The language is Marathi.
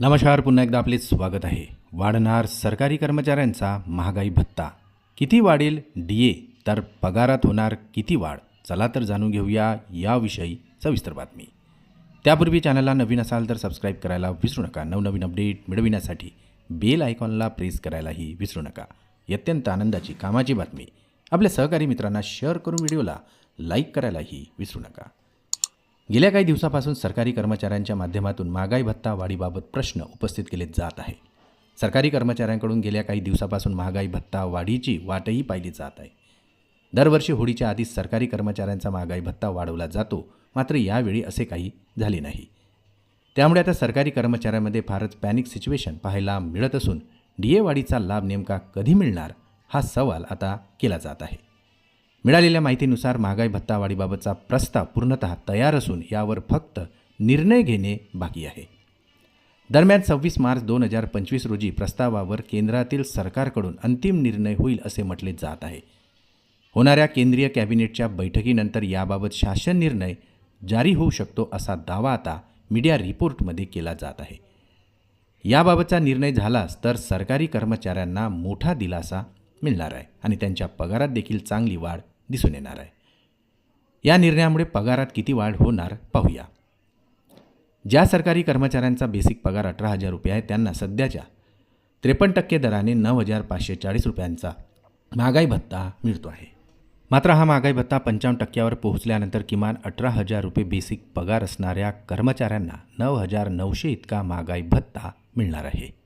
नमस्कार पुन्हा एकदा आपले स्वागत आहे. वाढणार सरकारी कर्मचाऱ्यांचा महागाई भत्ता. किती वाढेल? डी ए तर पगारात होणार किती वाढ? चला तर जाणून घेऊया याविषयी सविस्तर बातमी. त्यापूर्वी चॅनलला नवीन असाल तर सबस्क्राईब करायला विसरू नका. नवनवीन अपडेट मिळविण्यासाठी बेल आयकॉनला प्रेस करायलाही विसरू नका. अत्यंत आनंदाची कामाची बातमी. आपल्या सहकारी मित्रांना शेअर करून व्हिडिओला लाईक करायलाही विसरू नका. गेल्या काही दिवसापासून सरकारी कर्मचाऱ्यांच्या माध्यमातून महागाई भत्ता वाढीबाबत प्रश्न उपस्थित केले जात आहे. सरकारी कर्मचाऱ्यांकडून गेल्या काही दिवसापासून महागाई भत्ता वाढीची वाटही पाहिली जात आहे. दरवर्षी होळीच्या आधीच सरकारी कर्मचाऱ्यांचा महागाई भत्ता वाढवला जातो मात्र यावेळी असे काही झाले नाही. त्यामुळे आता सरकारी कर्मचाऱ्यांमध्ये फारच पॅनिक सिच्युएशन पाहायला मिळत असून डी ए वाढीचा लाभ नेमका कधी मिळणार हा सवाल आता केला जात आहे. मिळालेल्या माहितीनुसार महागाई भत्तावाढीबाबतचा प्रस्ताव पूर्णतः तयार असून यावर फक्त निर्णय घेणे बाकी आहे. दरम्यान सव्वीस मार्च दोन हजार पंचवीस रोजी प्रस्तावावर केंद्रातील सरकारकडून अंतिम निर्णय होईल असे म्हटले जात आहे. होणाऱ्या केंद्रीय कॅबिनेटच्या बैठकीनंतर याबाबत शासन निर्णय जारी होऊ शकतो असा दावा आता मीडिया रिपोर्टमध्ये केला जात आहे. याबाबतचा निर्णय झालाच तर सरकारी कर्मचाऱ्यांना मोठा दिलासा मिळणार आहे आणि त्यांच्या पगारात देखील चांगली वाढ दिसून येणार आहे. या निर्णयामुळे पगारात किती वाढ होणार पाहूया. ज्या सरकारी कर्मचाऱ्यांचा बेसिक पगार अठरा हजार रुपये आहे त्यांना सध्याच्या त्रेपन्न टक्के दराने नऊ हजार पाचशे चाळीस रुपयांचा महागाई भत्ता मिळतो आहे. मात्र हा महागाई भत्ता पंचावन्न टक्क्यावर पोहोचल्यानंतर किमान अठरा हजार रुपये बेसिक पगार असणाऱ्या कर्मचाऱ्यांना नऊ हजार नऊशे इतका महागाई भत्ता मिळणार आहे.